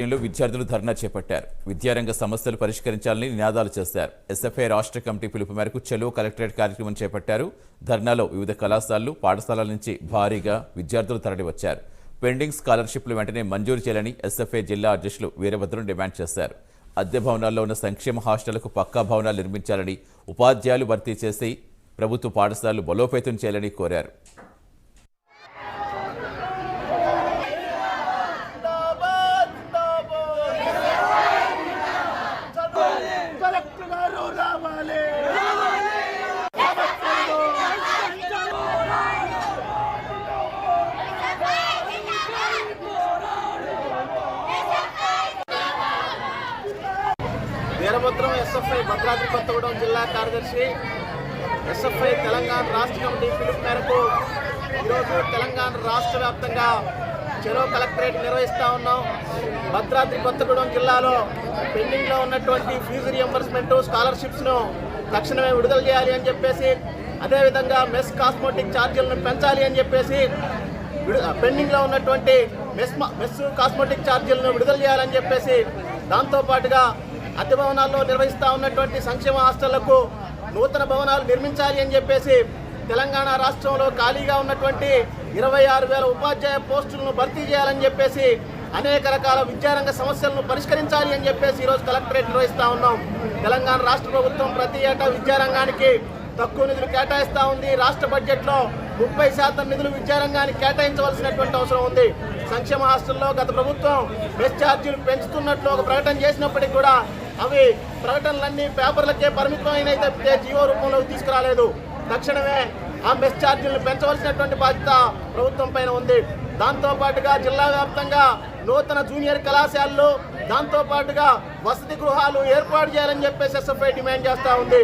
లో విద్యార్థులు ధర్నా చేపట్టారు. విద్యారంగ సమస్యలు పరిష్కరించాలని నినాదాలు చేశారు. ఎస్ఎఫ్ఐ రాష్ట్ర కమిటీ పిలుపు మేరకు చెలో కలెక్టరేట్ కార్యక్రమం చేపట్టారు. ధర్నాలో వివిధ కళాశాలలు పాఠశాలల నుంచి భారీగా విద్యార్థులు తరలివచ్చారు. పెండింగ్ స్కాలర్షిప్లు వెంటనే మంజూరు చేయాలని ఎస్ఎఫ్ఐ జిల్లా అధ్యక్షులు వీరభద్రం డిమాండ్ చేశారు. అద్దె భవనాల్లో ఉన్న సంక్షేమ హాస్టళ్ళకు పక్కా భవనాలు నిర్మించాలని ఉపాధ్యాయులు భర్తీ చేసి ప్రభుత్వ పాఠశాలలు బలోపేతం చేయాలని కోరారు. వీరభద్రం ఎస్ఎఫ్ఐ భద్రాద్రి కొత్తగూడెం జిల్లా కార్యదర్శి ఎస్ఎఫ్ఐ తెలంగాణ రాష్ట్ర కమిటీ పిలుపు మేరకు ఈరోజు తెలంగాణ రాష్ట్ర వ్యాప్తంగా చెరో కలెక్టరేట్ నిర్వహిస్తూ ఉన్నాం. భద్రాద్రి కొత్తగూడెం జిల్లాలో పెండింగ్లో ఉన్నటువంటి ఫీజు రియంబర్స్మెంట్ స్కాలర్షిప్స్ను తక్షణమే విడుదల చేయాలి అని చెప్పేసి అదేవిధంగా మెస్ కాస్మోటిక్ ఛార్జీలను పెంచాలి అని చెప్పేసి పెండింగ్లో ఉన్నటువంటి మెస్ మెస్ కాస్మోటిక్ ఛార్జీలను విడుదల చేయాలని చెప్పేసి దాంతోపాటుగా అద్దె భవనాల్లో నిర్వహిస్తూ ఉన్నటువంటి సంక్షేమ హాస్టళ్ళకు నూతన భవనాలు నిర్మించాలి అని చెప్పేసి తెలంగాణ రాష్ట్రంలో ఖాళీగా ఉన్నటువంటి ఇరవై ఆరు వేల ఉపాధ్యాయ పోస్టులను భర్తీ చేయాలని చెప్పేసి అనేక రకాల విద్యారంగ సమస్యలను పరిష్కరించాలి అని చెప్పేసి ఈరోజు కలెక్టరేట్ నిర్వహిస్తూ ఉన్నాం. తెలంగాణ రాష్ట్ర ప్రభుత్వం ప్రతి ఏటా విద్యారంగానికి తక్కువ నిధులు కేటాయిస్తూ ఉంది. రాష్ట్ర బడ్జెట్లో ముప్పై శాతం నిధులు విద్యారంగానికి కేటాయించవలసినటువంటి అవసరం ఉంది. సంక్షేమ హాస్టల్లో గత ప్రభుత్వం బెస్ ఛార్జీలు పెంచుతున్నట్లు ఒక ప్రకటన చేసినప్పటికీ కూడా అవి ప్రకటనలన్నీ పేపర్లకే పరిమితమైన అయితే జీవో రూపంలోకి తీసుకురాలేదు. తక్షణమే ఆ మెస్ ఛార్జీలను పెంచవలసినటువంటి బాధ్యత ప్రభుత్వం పైన ఉంది. దాంతోపాటుగా జిల్లా వ్యాప్తంగా నూతన జూనియర్ కళాశాలలు దాంతోపాటుగా వసతి గృహాలు ఏర్పాటు చేయాలని చెప్పేసి ఎస్ఎఫ్ఐ డిమాండ్ చేస్తూ ఉంది.